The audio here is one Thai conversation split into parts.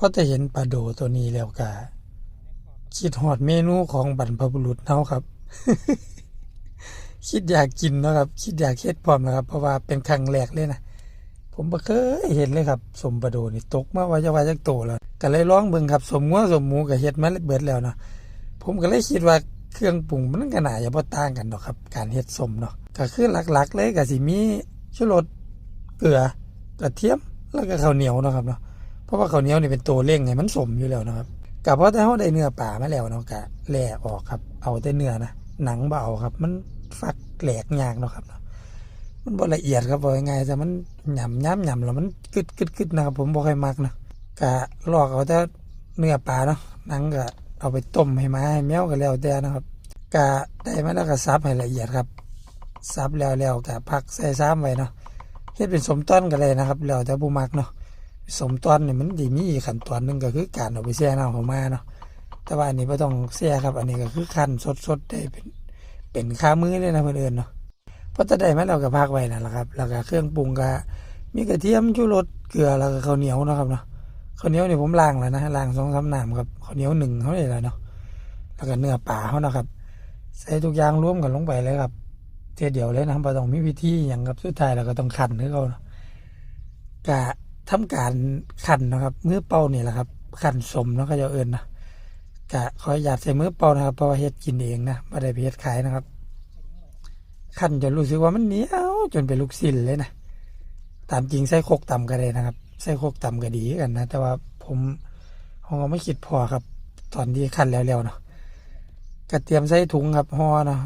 พอจะเห็นปลาโดตัวนี้แล้วก็คิดหอดเมนูของบรรพบุรุษเฮาครับ คิดอยากกินเนาะครับ คิดอยากเฮ็ดพร้อมนะครับ เพราะว่าเป็นครั้งแรกเลยนะผมบ่เคยเห็นเลยครับ สมปลาโดนี่ตกมาว่าจะว่าจักโตแล้วก็เลยลองเบิ่งครับ สมงัวสมหมูก็เฮ็ดมาเบิดแล้วเนาะผมก็เลยคิดว่าเครื่องปรุงมันก็น่าจะบ่ต่างกันดอกครับ การเฮ็ดสมเนาะก็คือหลักๆ เลยก็สิมีชูรสเกลือกระเทียมแล้วก็ข้าวเหนียวเนาะครับเนาะ เพราะว่าข้าวเหนียวนี่เป็นตัวเร่งให้มันสมอยู่แล้วนะครับก็เพราะแต่เฮาได้เนื้อป่ามาแล้วเนาะก็แล่ออกครับ เอาแต่เนื้อนะหนังบ่เอาครับ มันฟักแหลกยากเนาะครับเนาะมันบ่ละเอียดครับว่าง่ายๆแต่มันหยำย้ำหยำแล้วมันกึดกึดกึดนะครับผมบ่ค่อยมักนะก็ลอกเอาแต่เนื้อปลาเนาะหนังก็เอาไปต้มให้หมาให้แมวก็แล้วแต่นะครับก็ได้มาแล้วก็ซับให้ละเอียดครับซับแล้วแล้วก็พักใส่ซ้ำไว้เนาะเฮ็ดเป็นสมต้นก็เลยนะครับ แล้วแต่ผู้มักเนาะ สมตอนนี่มันดีมีอีกขั้นตอนหนึ่งก็คือการเอาไปแช่น้ำของมาเนาะแต่ว่าอันนี้ไม่ต้องแช่ครับ อันนี้ก็คือคั้นสดๆได้เป็นเป็นข้ามือเลยนะเพื่อนๆเนาะเพราะจะได้มาเราก็พักไว้นั่นแหละครับแล้วก็เครื่องปรุงก็มีกระเทียมชูรสเกลือแล้วก็ข้าวเหนียวเนาะครับเนาะข้าวเหนียวนี่ผมล้างแล้วนะล้างสองสามน้ำครับข้าวเหนียวหนึ่งเขาเลยแหละเนาะแล้วก็เนื้อปลาเขานะครับ ใส่ทุกอย่างรวมกันลงไปเลยครับเทียเดียวเลยนะครับบ่ต้องมีวิธีอย่างครับสุดท้ายเราก็ต้องคั้นให้เขาเนาะกะ ทำการขันนะครับมือเป่านี่แหละครับขันสมเนาะก็จะเอิญนะกะขออยาตใส่มือเป่านะครับเพราะว่าเฮ็ดกินเองนะไม่ได้ไปเฮ็ดขายนะครับขันจนรู้สึกว่ามันเหนียวจนเป็นลูกศิลเลยนะตามจริงใส่โคกต่ำก็ได้นะครับใส่โคกต่ำก็ดีกันนะแต่ว่าผมผมก็ไม่คิดพอครับ ตอนที่ขันแล้วๆเนาะก็เตรียมใส่ถุงครับห่อเนาะ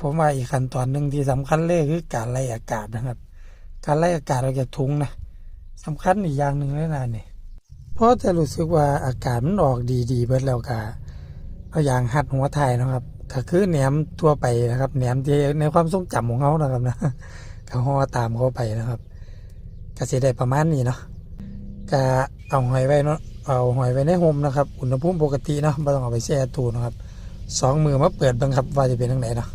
ผมว่าอีกขั้นตอนหนึ่งที่สำคัญเลยคือการไล่อากาศนะครับ การไล่อากาศออกจากถุงนะ สำคัญอีกอย่างหนึ่งเลยนะนี่เพราะจะรู้สึกว่าอากาศมันออกดีๆเบิดแล้วก็เอาอย่างหัดหัวไทยนะครับก็คือแหนมทั่วไปนะครับแหนมที่ในความทรงจำของเขานะครับนะก็ห่อตามเขาไปนะครับก็สิได้ประมาณนี้เนาะก็เอาหอยไว้เนาะเอาหอยไว้ในโฮมนะครับ อุณหภูมิปกติเนาะไม่ต้องเอาไปแช่ตู้นะครับสองมือมาเปิดบังครับว่าจะเป็นทางไหนเนาะ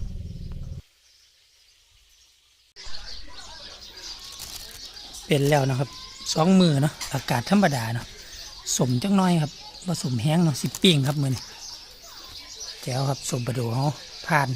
เป็นแล้วนะครับ สองมือเนาะอากาศธรรมดาเนาะสมจังน้อยครับผสมแห้งเนาะสิปิ้งครับมือนี่แจ๋วครับสมประดูเขาผ่าน